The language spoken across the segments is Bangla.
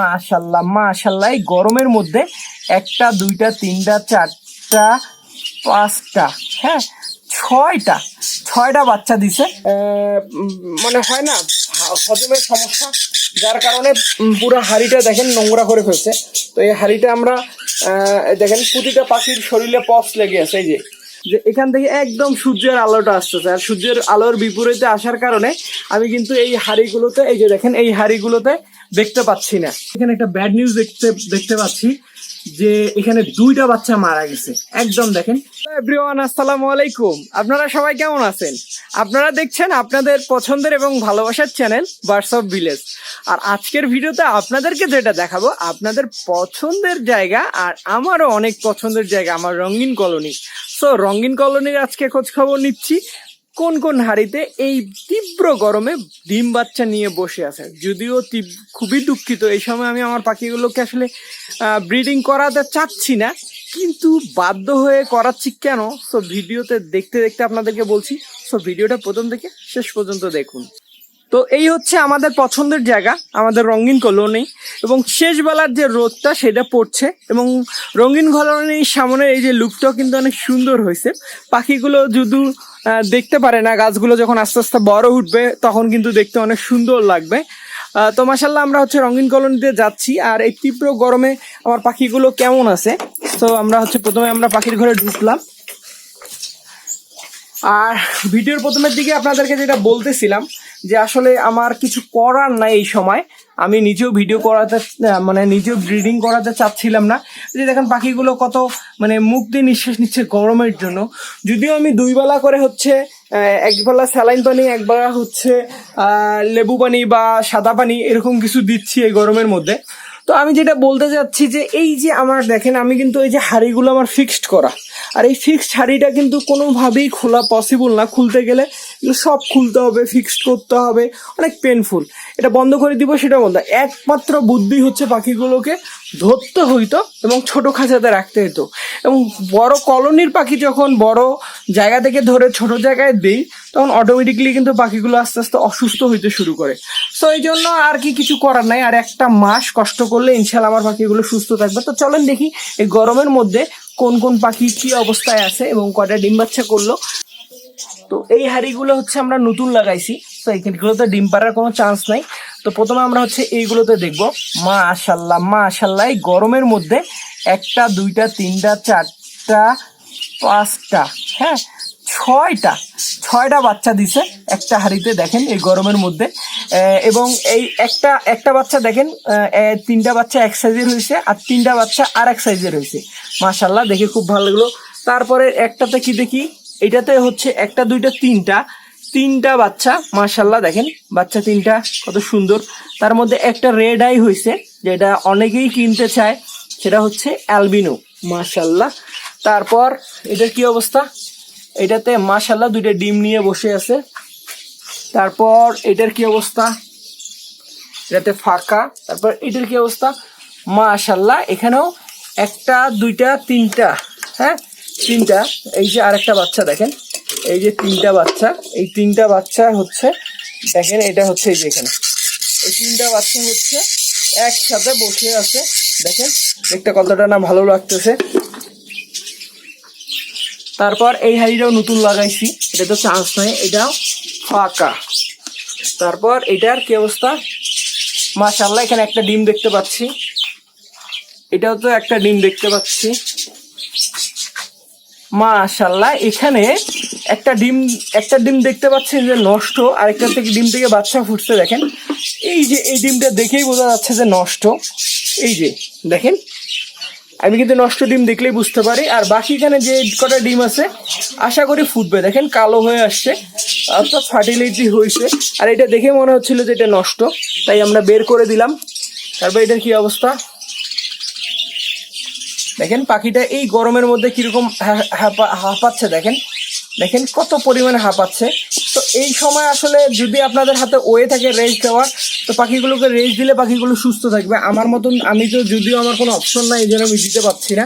মাশাল্লাহ মাশাল্লাহ এই গরমের মধ্যে একটা, দুইটা, তিনটা, চারটা, পাঁচটা হ্যাঁ ছয়টা ছয়টা বাচ্চা দিছে। মানে হয় না, হজমের সমস্যা, যার কারণে পুরো হাড়িটা দেখেন নোংরা করে ফেলছে। তো এই হাড়িটা আমরা দেখেন প্রতিটা পাখির শরীরে পপস লেগে আছে, এই যে। যে এখান থেকে একদম সূর্যের আলোটা আসতেছে। আর সূর্যের আলোর বিপরীতে আসার কারণে আমি কিন্তু এই হাড়িগুলোতে, এই যে দেখেন, এই হাড়িগুলোতে দেখতে পাচ্ছি না। এখানে একটা ব্যাড নিউজ দেখতে দেখতে পাচ্ছি। যে এখানে দুইটা বাচ্চা মারা গেছে। একদম দেখেন। এভরিওয়ান আসসালামু আলাইকুম। আপনারা সবাই কেমন আছেন? আপনারা দেখছেন আপনাদের পছন্দের এবং ভালোবাসার চ্যানেল বার্স অফ ভিলেজ আর আজকের ভিডিওতে আপনাদেরকে যেটা দেখাবো, আপনাদের পছন্দের জায়গা আর আমারও অনেক পছন্দের জায়গা, আমার রঙিন কলোনি। সো রঙিন কলোনির আজকে খোঁজ খবর নিচ্ছি। কোন কোন হাড়িতে এই তীব্র গরমে ডিম বাচ্চা নিয়ে বসে আছে? যদিও খুবই দুঃখিত। এই সময় আমি আমার পাখিগুলোকে আসলে ব্রিডিং করাতে চাচ্ছি না, কিন্তু বাধ্য হয়ে করাচ্ছি কেন? সো ভিডিওতে দেখতে দেখতে আপনাদেরকে বলছি। সো ভিডিওটা প্রথম থেকে শেষ পর্যন্ত দেখুন। তো এই হচ্ছে আমাদের পছন্দের জায়গা। আমাদের রঙিন কলোনি এবং শেষ বেলার যে রোদটা, সেটা পড়ছে এবং রঙিন কলোনির সামনে এই যে লুকটাও কিন্তু অনেক সুন্দর হয়েছে। পাখিগুলো যদি দেখতে পারে না। গাছগুলো যখন আস্তে আস্তে বড় উঠবে, তখন কিন্তু দেখতে অনেক সুন্দর লাগবে। তো মাসাল্লাহ আমরা হচ্ছে রঙিন কলোনিতে যাচ্ছি। আর এই তীব্র গরমে আমার পাখিগুলো কেমন আছে? তো আমরা হচ্ছে প্রথমে আমরা পাখির ঘরে ঢুকলাম। আর ভিডিওর প্রথমের দিকে আপনাদেরকে যেটা বলতেছিলাম যে আসলে আমার কিছু করার নাই এই সময়। আমি নিজেও ভিডিও করাতে মানে নিজেও ব্রিডিং করাতে চাচ্ছিলাম না। যে দেখেন পাখিগুলো কত মানে মুখ দিয়ে নিঃশ্বাস নিচ্ছে গরমের জন্য। যদিও আমি দুই বেলা করে হচ্ছে একবেলা স্যালাইন পানি একবেলা হচ্ছে লেবু পানি বা সাদা পানি এরকম কিছু দিচ্ছি এই গরমের মধ্যে। তো আমি যেটা বলতে চাচ্ছি যে এই যে আমার দেখেন, আমি কিন্তু এই যে হাড়িগুলো আমার ফিক্সড করা। আর এই ফিক্সড হাড়িটা কিন্তু কোনোভাবেই খোলা পসিবল না। খুলতে গেলে সব খুলতে হবে ফিক্সড করতে হবে। অনেক পেনফুল এটা বন্ধ করে দিব, সেটা বলতে একমাত্র বুদ্ধি হচ্ছে পাখিগুলোকে ধরতে হইতো এবং ছোট খাঁচাতে রাখতে হতো এবং বড় কলোনির পাখি যখন বড় জায়গা থেকে ধরে ছোট জায়গায় দেই, তখন অটোমেটিকলি কিন্তু পাখিগুলো আস্তে আস্তে অসুস্থ হইতে শুরু করে। সো এই জন্য আর কি কিছু করার নাই, আর একটা মাস কষ্ট করলে ইনশাল্লাহ আমার পাখিগুলো সুস্থ থাকবে। তো চলেন দেখি এই গরমের মধ্যে কোন কোন পাখি কি অবস্থায় আছে এবং কয়টা ডিম বাচ্চা করল। তো এই হাড়িগুলো হচ্ছে আমরা নতুন লাগাইছি। তো এইগুলোতে ডিম পাড়ার কোনো চান্স নাই। তো প্রথমে আমরা হচ্ছে এইগুলোতে দেখব। মা আশাল্লাহ মা আশাল্লাহ গরমের মধ্যে একটা, দুইটা, তিনটা, চারটা, পাঁচটা হ্যাঁ ছয়টা ছয়টা বাচ্চা দিছে একটা হাড়িতে, দেখেন এই গরমের মধ্যে। এবং এই একটা একটা বাচ্চা দেখেন তিনটা বাচ্চা এক সাইজের হয়েছে আর তিনটা বাচ্চা আর এক সাইজের হয়েছে। মাশাল্লাহ, দেখে খুব ভালো লাগল। তারপরে একটাতে কি দেখি? এটাতে হচ্ছে একটা, দুইটা, তিনটা। তিনটা বাচ্চা মাশাল্লাহ দেখেন, বাচ্চা তিনটা কত সুন্দর। তার মধ্যে একটা রেড আই হয়েছে, যেটা অনেকেই কিনতে চায়, সেটা হচ্ছে অ্যালবিনো মাশাল্লাহ তারপর, এটার কি অবস্থা? এটাতে মাশাল্লাহ দুইটা ডিম নিয়ে বসে আছে। তারপর, এটার কি অবস্থা? এটাতে ফাঁকা। তারপর, এটার কি অবস্থা? মাশাল্লাহ এখানেও একটা, দুইটা, তিনটা হ্যাঁ? তিনটা, এই যে আরেকটা বাচ্চা দেখেন। এই যে তিনটা বাচ্চা, এই তিনটা বাচ্চা হচ্ছে, দেখেন এটা হচ্ছে এই যে এখানে। এই তিনটা বাচ্চা হচ্ছে একসাথে বসে আছে, দেখেন, দেখতে কতটা না ভালো লাগতেছে। তারপর এই হাড়িটাও নতুন লাগাইছি, এটা তো চান্স নাই এটাও ফাঁকা। তারপর এটার কি অবস্থা? মাশাল্লাহ এখানে একটা ডিম দেখতে পাচ্ছি। এটাও তো একটা ডিম দেখতে পাচ্ছি। মাশাল্লাহ এখানে একটা ডিম একটা ডিম দেখতে পাচ্ছি যে নষ্ট, আর একটা থেকে ডিম থেকে বাচ্চা ফুটছে, দেখেন। এই যে, এই ডিমটা দেখেই বোঝা যাচ্ছে যে নষ্ট। এই যে, দেখেন। আমি কিন্তু নষ্ট ডিম দেখলেই বুঝতে পারি। আর বাকি এখানে যে কটা ডিম আছে, আশা করি ফুটবে। দেখেন, কালো হয়ে আসছে, অর্থাৎ ফার্টিলিটি হয়েছে। আর এটা দেখে মনে হচ্ছিল যে এটা নষ্ট, তাই আমরা বের করে দিলাম। তারপর এটার কি অবস্থা? দেখেন পাখিটা এই গরমের মধ্যে কীরকম হাঁপাচ্ছে, দেখেন। দেখেন কত পরিমাণে হাঁপাচ্ছে। তো এই সময় আসলে যদি আপনাদের হাতে ওয়ে থাকে রেস্ট দেওয়ার, তো পাখিগুলোকে রেস্ট দিলে পাখিগুলো সুস্থ থাকবে। আমার মতন আমি তো যদিও আমার কোনো অপশন নাই, এই জন্য আমি দিতে পারছি না।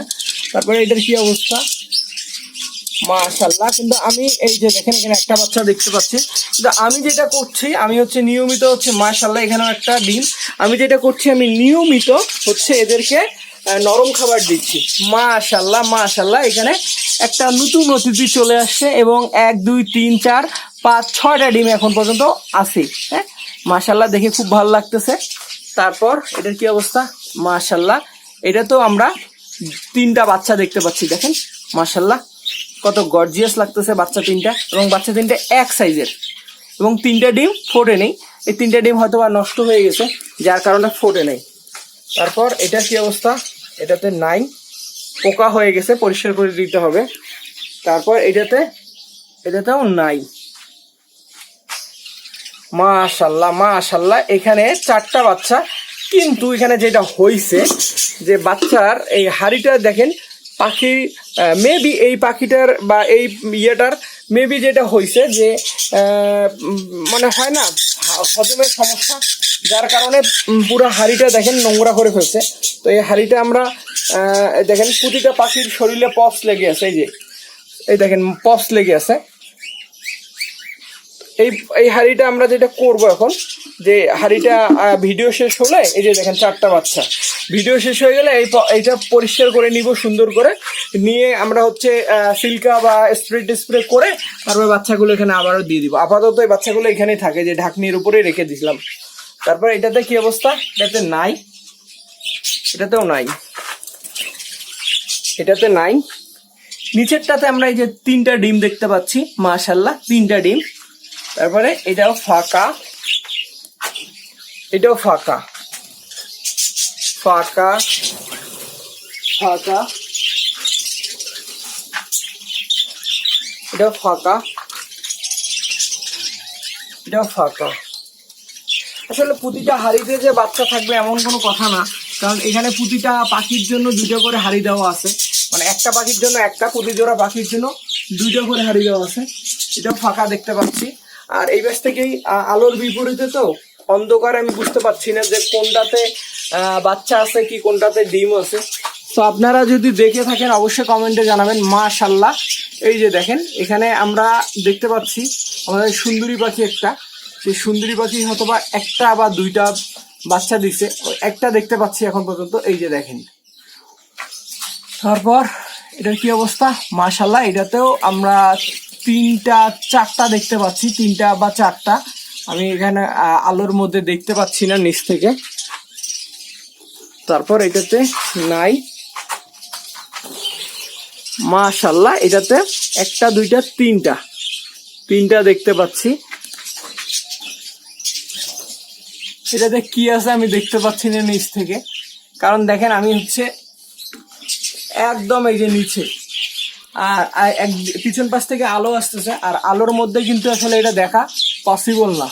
তারপরে এটার কি অবস্থা? মাশাল্লাহ কিন্তু আমি এই যে দেখেন, এখানে একটা বাচ্চা দেখতে পাচ্ছি। কিন্তু আমি যেটা করছি, আমি হচ্ছে নিয়মিত হচ্ছে মাশাল্লাহ এখানেও একটা ডিম। আমি যেটা করছি, আমি নিয়মিত হচ্ছে এদেরকে নরম খাবার দিচ্ছি। মাশাল্লাহ মাশাল্লাহ। এখানে একটা নতুন অতিথি চলে আসছে এবং এক, দুই, তিন, চার, পাঁচ, ছয়টা ডিম এখন পর্যন্ত আছে। হ্যাঁ? মাশাল্লাহ, দেখে খুব ভালো লাগতেছে। তারপর এটার কি অবস্থা? মাশাল্লাহ, এটা তো আমরা তিনটা বাচ্চা দেখতে পাচ্ছি, দেখেন। মাশাল্লাহ, কত গর্জিয়াস লাগতেছে বাচ্চা তিনটা এবং বাচ্চা তিনটা এক সাইজের এবং তিনটা ডিম ফোটে নেই। এই তিনটা ডিম হয়তো বা নষ্ট হয়ে গেছে, যার কারণে ফোটে নেই। তারপর এটা কি অবস্থা? এটাতে নাই। পোকা হয়ে গেছে, পরিষ্কার করে দিতে হবে। তারপর এটাতে, এটাতেও নাই। মাশাল্লাহ মাশাল্লাহ, এখানে চারটা বাচ্চা। কিন্তু এখানে যেটা হইছে, যে বাচ্চার এই হাড়িটা দেখেন, পাখি মেবি এই পাখিটার বা এই ইয়েটার মেবি যেটা হয়েছে যে মানে হয় না, হজমের সমস্যা যার কারণে পুরো হাড়িটা দেখেন নোংরা করে ফেলছে। তো এই হাড়িটা আমরা দেখেন প্রতিটা পাখির শরীরে পপস লেগে আছে, এই যে। এই দেখেন, পপস লেগে আছে। এই এই হাড়িটা আমরা যেটা করব এখন, যে হাড়িটা ভিডিও শেষ হলে, এই যে দেখেন চারটা বাচ্চা। ভিডিও শেষ হয়ে গেলে এই এইটা পরিষ্কার করে নিব, সুন্দর করে। নিয়ে আমরা হচ্ছে সিল্কা বা স্প্রে টিস্প্রে করে তারপরে বাচ্চাগুলো এখানে আবারও দিয়ে দিব। আপাতত এই বাচ্চাগুলো এখানেই থাকে, যে ঢাকনির উপরে রেখে দিছিলাম। তারপর এটাতে কি অবস্থা? এটাতে নাই। এটাতেও নাই। এটাতে নাই। নিচেরটাতে আমরা এই যে তিনটা ডিম দেখতে পাচ্ছি মাশাল্লাহ তিনটা ডিম। তারপরে এটাও ফাঁকা। এটাও ফাঁকা। ফাঁকা। ফাঁকা। এটাও ফাঁকা। এটাও ফাঁকা। আসলে প্রতিটা হাড়িতে যে বাচ্চা থাকবে এমন কোনো কথা না। কারণ এখানে প্রতিটা পাখির জন্য দুটো করে হাড়ি দেওয়া আছে। মানে একটা পাখির জন্য একটা প্রতি জোড়া পাখির জন্য দুটো করে হাড়ি দেওয়া আছে। এটাও ফাঁকা দেখতে পাচ্ছি। আর এই ব্যাস থেকেই আলোর বিপরীতে তো অন্ধকারে, আমি বুঝতে পারছি না যে কোনটাতে বাচ্চা আছে কি কোনটাতে ডিম আছে। তো আপনারা যদি দেখে থাকেন, অবশ্যই কমেন্টে জানাবেন মা মাশাল্লাহ এই যে দেখেন, এখানে আমরা দেখতে পাচ্ছি আমাদের সুন্দরী পাখি একটা। সেই সুন্দরী পাখি হয়তো বা একটা বা দুইটা বাচ্চা ওই একটা দেখতে পাচ্ছি এখন পর্যন্ত, এই যে দেখেন। তারপর এটার কি অবস্থা? মাশাল্লাহ এটাতেও আমরা তিনটা, চারটা দেখতে পাচ্ছি, তিনটা বা চারটা। আমি এখানে আলোর মধ্যে দেখতে পাচ্ছি না নিচ থেকে। তারপর এটাতে নাই। মাশাল্লাহ এটাতে একটা, দুইটা, তিনটা। তিনটা দেখতে পাচ্ছি। এটাতে কি আছে আমি দেখতে পাচ্ছি না নিচ থেকে। কারণ দেখেন আমি হচ্ছে একদম এই যে নিচে। আর এক, পিছন পাশ থেকে আলো আসতেছে, আর আলোর মধ্যে কিন্তু আসলে এটা দেখা পসিবল না।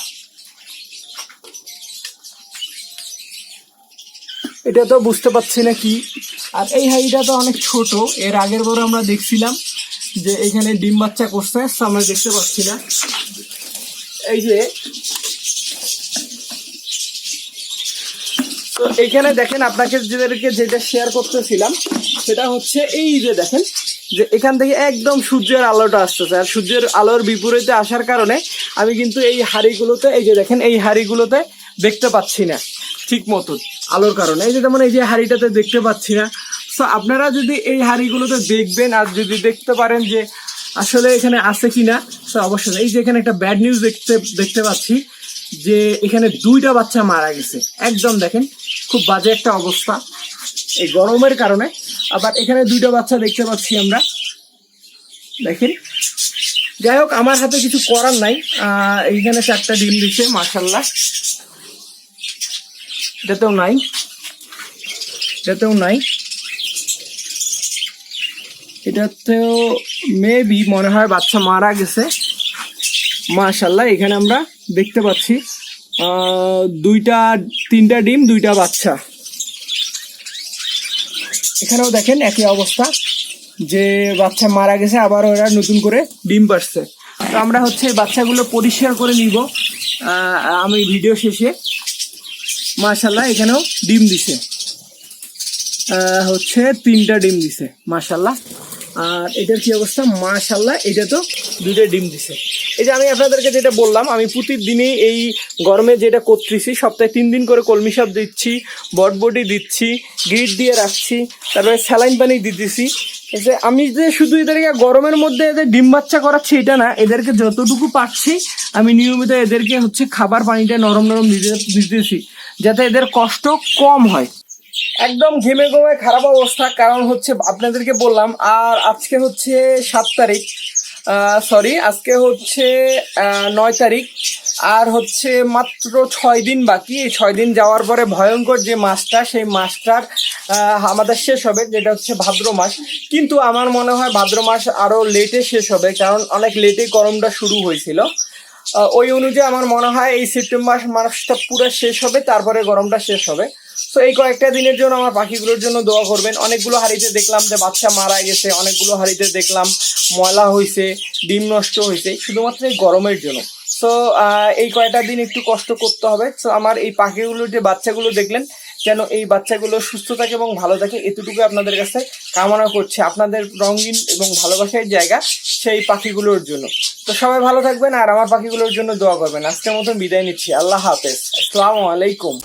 এটা তো বুঝতে পারছি না কি। আর এই হাইটা তো অনেক ছোট, এর আগের বার আমরা দেখছিলাম যে এখানে ডিম বাচ্চা করছে আমরা দেখতে পাচ্ছি না। এই যে তো এইখানে দেখেন আপনাকে যেদেরকে যেটা শেয়ার করতেছিলাম, সেটা হচ্ছে এই যে দেখেন, যে এখান থেকে একদম সূর্যের আলোটা আসতেছে। আর সূর্যের আলোর বিপরীতে আসার কারণে আমি কিন্তু এই হাড়িগুলোতে, এই যে দেখেন, এই হাড়িগুলোতে দেখতে পাচ্ছি না, ঠিক মতো আলোর কারণে। এই যে যেমন এই যে হাড়িটাতে দেখতে পাচ্ছি না। তো আপনারা যদি এই হাড়িগুলোতে দেখবেন আর যদি দেখতে পারেন যে আসলে এখানে আছে কিনা তো অবশ্যই। এই যে এখানে একটা ব্যাড নিউজ দেখতে দেখতে পাচ্ছি যে এখানে দুইটা বাচ্চা মারা গেছে। একদম দেখেন খুব বাজে একটা অবস্থা। এই গরমের কারণে। আবার এখানে দুইটা বাচ্চা দেখতে পাচ্ছি আমরা। দেখেন। যাই হোক, আমার হাতে কিছু করার নাই। এইখানে চারটা ডিম দিচ্ছে মার্শাল্লাহ এটাতেও নাই। এটাতেও নাই। এটাতেও মেবি মনে হয় বাচ্চা মারা গেছে। মাশাল্লাহ এখানে আমরা দেখতে পাচ্ছি। দুইটা, তিনটা ডিম, দুইটা বাচ্চা। এখানেও দেখেন একই অবস্থা, যে বাচ্চা মারা গেছে, আবার ওরা নতুন করে ডিম পারছে তো আমরা হচ্ছে বাচ্চাগুলো পরিষ্কার করে নিব। আমি ভিডিও শেষে মাশাল্লাহ এখানেও ডিম দিছে। হচ্ছে তিনটা ডিম দিছে মাশাল্লাহ আর এটার কি অবস্থা? মাশাল্লাহ এটা তো দুইটা ডিম দিছে। এই যে আমি আপনাদেরকে যেটা বললাম, আমি প্রতিদিনই এই গরমে যেটা করতেছি, সপ্তাহে তিন দিন করে কলমি শাক দিচ্ছি, বটবটি দিচ্ছি গিট দিয়ে রাখছি, তারপরে স্যালাইন পানি দিতেছি। যে আমি যে শুধু এদেরকে গরমের মধ্যে এদের ডিম বাচ্চা করাচ্ছি, এটা না, এদেরকে যতটুকু পাচ্ছি আমি নিয়মিত এদেরকে হচ্ছে খাবার পানিটা নরম নরম দিতে, দিতেছি, যাতে এদের কষ্ট কম হয়। একদম ঘেমে ঘেমে খারাপ অবস্থা, কারণ হচ্ছে আপনাদেরকে বললাম, আর আজকে হচ্ছে সাত তারিখ সরি আজকে হচ্ছে নয় তারিখ। আর হচ্ছে মাত্র ছয় দিন বাকি। এই ছয় দিন যাওয়ার পরে ভয়ঙ্কর যে মাসটা, সেই মাসটার আমাদের শেষ হবে, যেটা হচ্ছে ভাদ্র মাস। কিন্তু আমার মনে হয় ভাদ্র মাস আরও লেটে শেষ হবে, কারণ অনেক লেটে গরমটা শুরু হয়েছিল। ওই অনুযায়ী আমার মনে হয় এই সেপ্টেম্বর মাসটা পুরো শেষ হবে, তারপরে গরমটা শেষ হবে। তো এই কয়েকটা দিনের জন্য আমার পাখিগুলোর জন্য দোয়া করবেন। অনেকগুলো হাড়িতে দেখলাম যে বাচ্চা মারা গেছে, অনেকগুলো হাড়িতে দেখলাম ময়লা হয়েছে ডিম নষ্ট হয়েছে শুধুমাত্র এই গরমের জন্য। তো এই কয়টা দিন একটু কষ্ট করতে হবে। তো আমার এই পাখিগুলোর যে বাচ্চাগুলো দেখলেন, যেন এই বাচ্চাগুলো সুস্থ থাকে এবং ভালো থাকে এতটুকু আপনাদের কাছে কামনা করছি। আপনাদের রঙিন এবং ভালোবাসার জায়গা সেই পাখিগুলোর জন্য। তো সবাই ভালো থাকবেন আর আমার পাখিগুলোর জন্য দোয়া করবেন। আজকের মতন বিদায় নিচ্ছি। আল্লাহ হাফেজ। আসসালামু আলাইকুম।